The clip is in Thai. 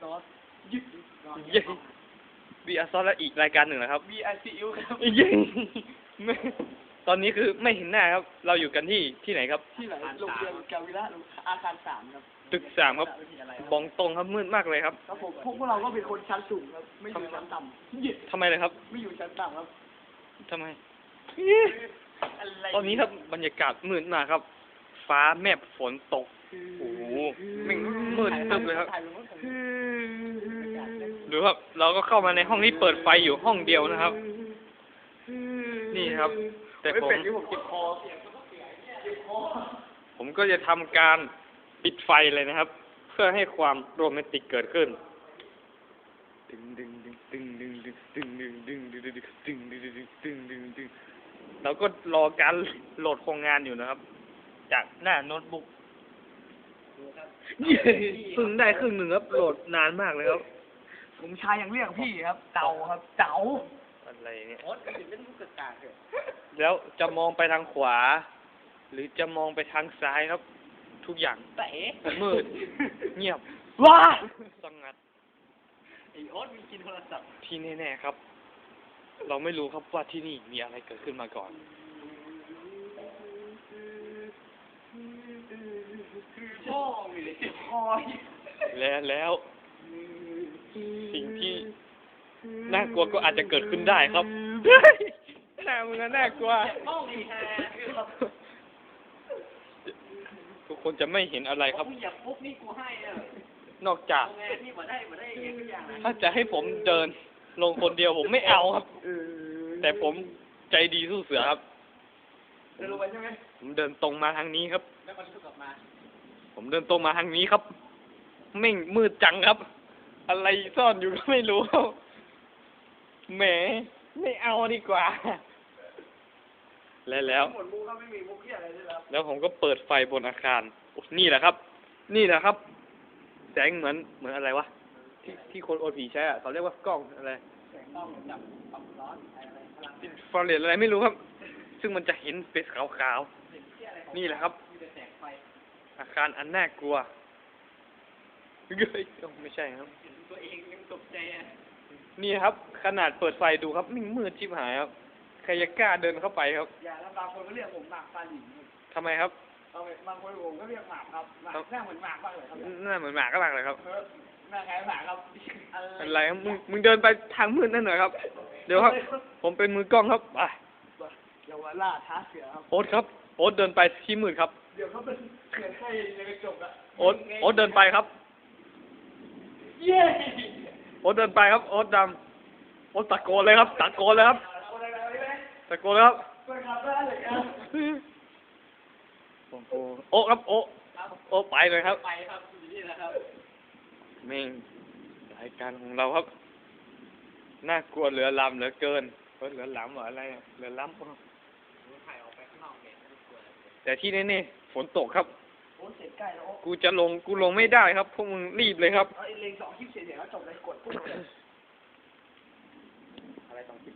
ซอสยึดเย้บีอาร์ซอสและอีกรายการหนึ่งนะครับบีอาร์ซีอิ๊วครับเย้ไม่ตอนนี้คือไม่เห็นหน้าครับ เราอยู่กันที่ที่ไหนครับ ที่ไหนโรงเรียนกาวิระอาคารสามครับ ตึกสามครับวิทยาลัยบองตรงครับมืดมากเลยครับครับผมพวกเราก็เป็นคนชั้นสูงครับ ไม่อยู่ชั้นต่ำยึดทำไมเลยครับ ไม่อยู่ชั้นต่ำครับทำไมอะไรตอนนี้ครับบรรยากาศมืดมากครับ ฟ้าแมบฝนตก โอ้โหแม่งมืดตึ๊บเลยครับ ดูครับ เราก็เข้ามาในห้องที่เปิดไฟอยู่ห้องเดียวนะครับ นี่ครับ แต่ผม เป็นที่ผมเจ็บคอผมก็จะทำการปิดไฟเลยนะครับ เพื่อให้ความโรแมนติกเกิดขึ้นดึงดึงดึงดึงดึงดึงดึงดึงดึงดึงดึงดึงดึงดึงดึงดึงดึงเราก็รอการโหลดโครงงานอยู่นะครับ จากหน้าโน้ตบุ๊กเพิ่งได้ครึ่งหนึ่งครับโหลดนานมากเลยครับ ผมชายยังเรียกพี่ครับ เต่าครับ เต่าอะไรเนี่ย โอ๊ตเล่นมุกกากเลยแล้วจะมองไปทางขวา หรือจะมองไปทางซ้ายครับ ทุกอย่างเต๋มืด เงียบว้าสงัด ไอโอ๊ตมีกินโทรศัพท์ที่แน่ๆครับ เราไม่รู้ครับว่าที่นี่มีอะไรเกิดขึ้นมาก่อน พ่อมีเลยคอยและแล้วสิ่งที่ น่ากลัวก็อาจจะเกิดขึ้นได้ครับเฮ้ยหน้ามึงอะน่ากลัวห้องอีแฮครับทุกคนจะไม่เห็นอะไรครับมึงอย่าปุ๊บนี่กูให้อะนอกจากโรงงานนี่มาได้มาได้เองทุกอย่างนะถ้าจะให้ผมเดินลงคนเดียวผมไม่เอาครับ แต่ผมใจดีสู้เสือครับ เดินลงไปใช่ไหมผมเดินตรงมาทางนี้ครับ แล้วมันก็กลับมาผมเดินตรงมาทางนี้ครับแม่งมืดจังครับ อะไรซ่อนอยู่ก็ไม่รู้ครับ แหมไม่เอาดีกว่า และแล้ว หมดมุกก็ไม่มีมุกที่อะไรเลยครับแล้วผมก็เปิดไฟบนอาคารโอ้นี่แหละครับ นี่แหละครับ แสงเหมือนเหมือนอะไรวะ ที่ที่คนโอผีใช้อะเขาเรียกว่ากล้องอะไรแสงต้องจับความร้อนอะไรพลังอินฟราเรดอะไรไม่รู้ครับ ซึ่งมันจะเห็นเป็นขาวๆนี่แหละครับ มีแต่แสงไฟอาคารอันน่ากลัวเฮ้ยเอ้าไม่ใช่ครับ เห็นตัวเองยังตกใจอะ นี่ครับ ขนาดเปิดไฟดูครับมิ่งมืดชิบหายครับ ใครจะกล้าเดินเข้าไปครับ อย่าแล้วบางคนก็เรียกผมหมากปลาหลิงทำไมครับ เอาไปบางคนผมก็เรียกหมากครับหมากหน้าเหมือนหมากมากเลยครับหน้าเหมือนหมาก็หลักเลยครับเออหน้าคล้ายหมากครับอะไรครับมึงมึงเดินไปทางมืดนั่นหน่อยครับ เดี๋ยวครับ ผมเป็นมือกล้องครับไปเยาวราชท้าเสือครับโอ๊ตครับโอ๊ตเดินไปที่มืดครับ เดี๋ยวเขาเป็นเขียนให้ในกระจกอะโอ๊ตโอ๊ตเดินไปครับ เย้โอ๊ตเดินไปครับ โอ๊ตดำโอ๊ตตะโกนเลยครับ ตะโกนเลยครับเอาอะไรไปไหมตะโกนเลยครับเปิดขับได้เลยครับโอ้โหโอ๊ครับ โอ๊โอ๊ไปเลยครับไปครับอยู่นี่แหละครับแม่งรายการของเราครับ น่ากลัวเหลือลำเหลือเกินเฮ้ยเหลือล้ำเหรออะไรอะเหลือล้ำถ่ายออกไปข้างนอกเนี่ยไม่กลัวอะไรเลยแต่ที่แน่ๆฝนตกครับ โอ้เสร็จใกล้แล้วโอ้กูจะลงกูลงไม่ได้ครับพวกมึงรีบเลยครับ เอาไอ้เลงสองคลิปเสร็จเดี๋ยวจบเลยกดปุ๊บเลยอะไรสองคลิป